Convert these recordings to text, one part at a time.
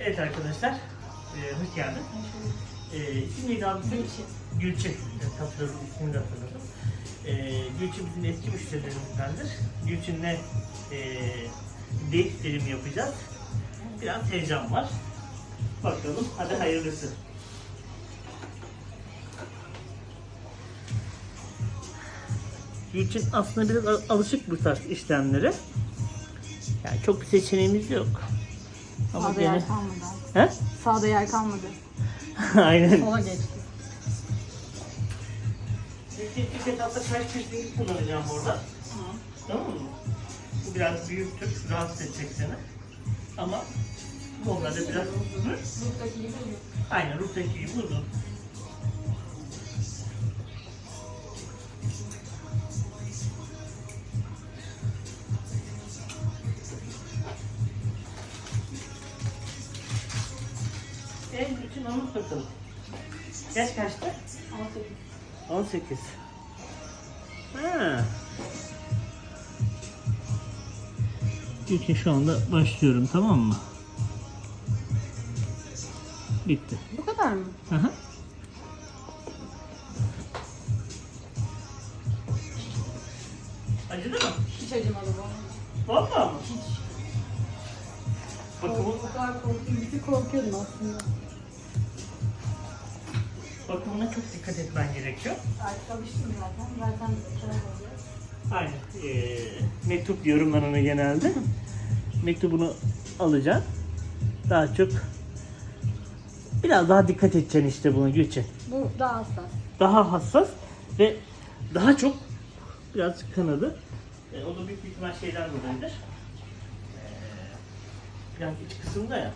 Evet arkadaşlar, e, hoş geldin. E, isim neydi abi? Gülçin. Evet, hatırladım, ismini de hatırladım. E, Gülçin bizim eski müşterilerimizdendir. Gülçin'le e, date filmi yapacağız. Biraz heyecan var. Bakalım, hadi hayırlısı. Gülçin aslında biraz al- alışık bu tarz işlemlere. Yani çok bir seçeneğimiz yok. Ama Sağda gene... yer kalmadı. He? Sağda yer kalmadı. Aynen. Sola geçti. Peki ilk etapta kaç piercingi kullanacağım burada. Tamam mı? Bu biraz büyüktür, rahatsız edecek seni. Ama onlarda biraz... Hı? Buradaki gibi yok. Aynen ruhtaki gibi uzun. En bütün anlat bakalım. Yaş kaçtı? 18. 18. Ha. İlkin şu anda başlıyorum tamam mı? Bitti. Bu kadar mı? Hı hı. Acıdı mı? Hiç acımadı bu. Valla mı? Hiç. Bakımı, O kadar korktum. Bir tık korkuyordum aslında. Bakımına çok dikkat etmen gerekiyor. Artık alıştım zaten. Zaten. Aynen. Ee, mektup diyorum ben ona genelde. Mektubunu alacaksın. Daha çok biraz daha dikkat edeceksin işte buna Gülçin. Bu daha hassas. Daha hassas ve daha çok biraz kanadı. E, o da büyük bir ihtimal şeyden dolayıdır. E, biraz iç kısımda ya.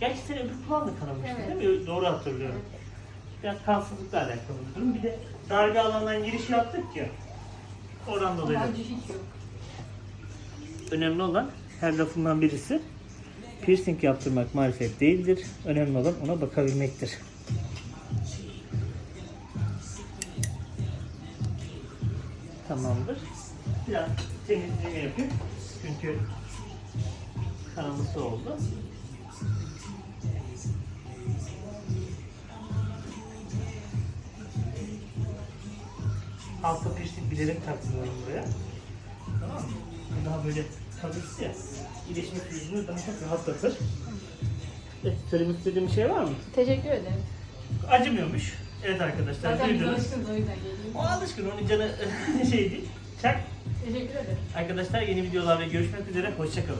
Gerçi senin öbür kulağın da kanamıştı Evet. değil mi? Doğru hatırlıyorum. Biraz kansızlıkla alakalı bir durum. Bir de darbe alandan giriş yaptık ya. Oradan dolayı. Yok. Önemli olan her lafından birisi piercing yaptırmak marifet değildir. Önemli olan ona bakabilmektir. Tamamdır. Biraz temizliğini yapayım. Çünkü kanaması oldu. Altta piercing bilerek takmıyorum buraya. Tamam mı? Bu Daha böyle kalıcı ya. İyileşme sürecini daha çok rahatlatır. Evet, söylemek istediğim bir şey var mı? Teşekkür ederim. Acımıyormuş. Evet arkadaşlar Zaten biz duydunuz. alışkınız o yüzden geliyor. O alışkın onun canı şey değil. Çak. Teşekkür ederim. Arkadaşlar yeni videolarda görüşmek üzere. Hoşçakalın.